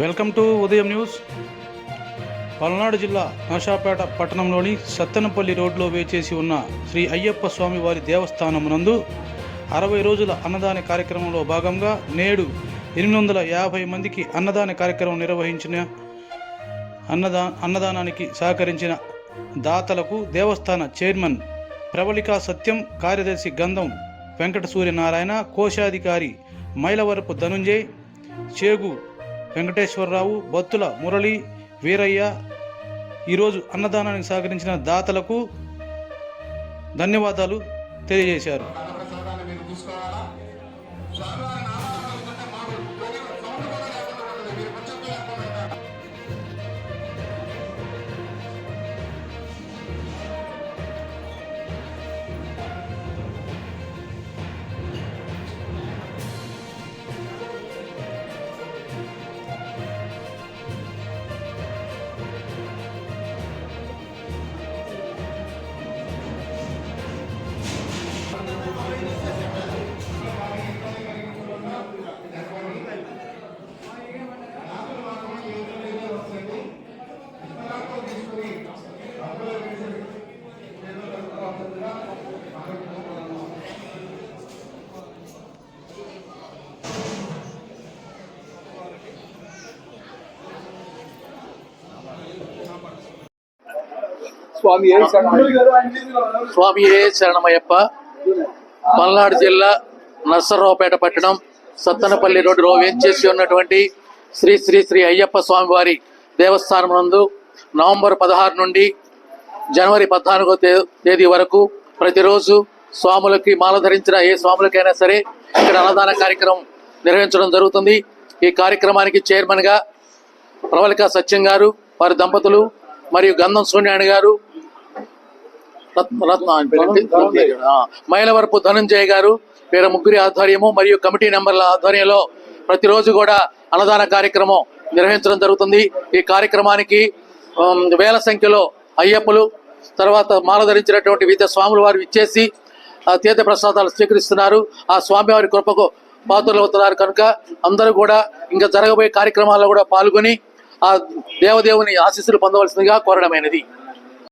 Welcome to Udayam news. Palnadu జిల్లా నషాపేట పట్టణంలోని సత్తెనపల్లి రోడ్లో వేచేసి ఉన్న శ్రీ అయ్యప్ప స్వామి వారి దేవస్థానమునందు అరవై రోజుల అన్నదాన కార్యక్రమంలో భాగంగా నేడు ఎనిమిది వందల యాభై మందికి అన్నదాన కార్యక్రమం నిర్వహించిన అన్నదా అన్నదానానికి సహకరించిన దాతలకు దేవస్థాన చైర్మన్ ప్రవళికా సత్యం కార్యదర్శి గంధం వెంకట సూర్యనారాయణ కోశాధికారి మైలవరపు ధనుంజయ్ చేగు వెంకటేశ్వరరావు బత్తుల మురళి వీరయ్య ఈరోజు అన్నదానానికి సహకరించిన దాతలకు ధన్యవాదాలు తెలియజేశారు. స్వామి ఏ స్వామియే శరణమయ్యప్ప? పల్నాడు జిల్లా నర్సరావుపేట పట్టణం సత్తనపల్లి రోడ్డులో వేంచేసి ఉన్నటువంటి శ్రీ శ్రీ శ్రీ అయ్యప్ప స్వామివారి దేవస్థానం నందు నవంబర్ పదహారు నుండి జనవరి పద్నాలుగో తేదీ వరకు ప్రతిరోజు స్వాములకి మాల ధరించిన ఏ స్వాములకైనా సరే ఇక్కడ అన్నదాన కార్యక్రమం నిర్వహించడం జరుగుతుంది. ఈ కార్యక్రమానికి చైర్మన్గా ప్రవళిక సత్యం గారు వారి దంపతులు మరియు గంధం సోనియాణి గారు రత్న ఆయన మైలవరపు ధనంజయ గారు వీర ముగ్గురి ఆధ్వర్యము మరియు కమిటీ మెంబర్ల ఆధ్వర్యంలో ప్రతిరోజు కూడా అన్నదాన కార్యక్రమం నిర్వహించడం జరుగుతుంది. ఈ కార్యక్రమానికి వేల సంఖ్యలో అయ్యప్పలు తర్వాత మాల ధరించినటువంటి వివిధ స్వాములు వారు ఇచ్చేసి తీర్థ ప్రసాదాలు స్వీకరిస్తున్నారు. ఆ స్వామివారి కృపకు పాత్రలు అవుతున్నారు కనుక అందరూ కూడా ఇంకా జరగబోయే కార్యక్రమాల్లో కూడా పాల్గొని ఆ దేవదేవుని ఆశీస్సులు పొందవలసిందిగా కోరడమైనది.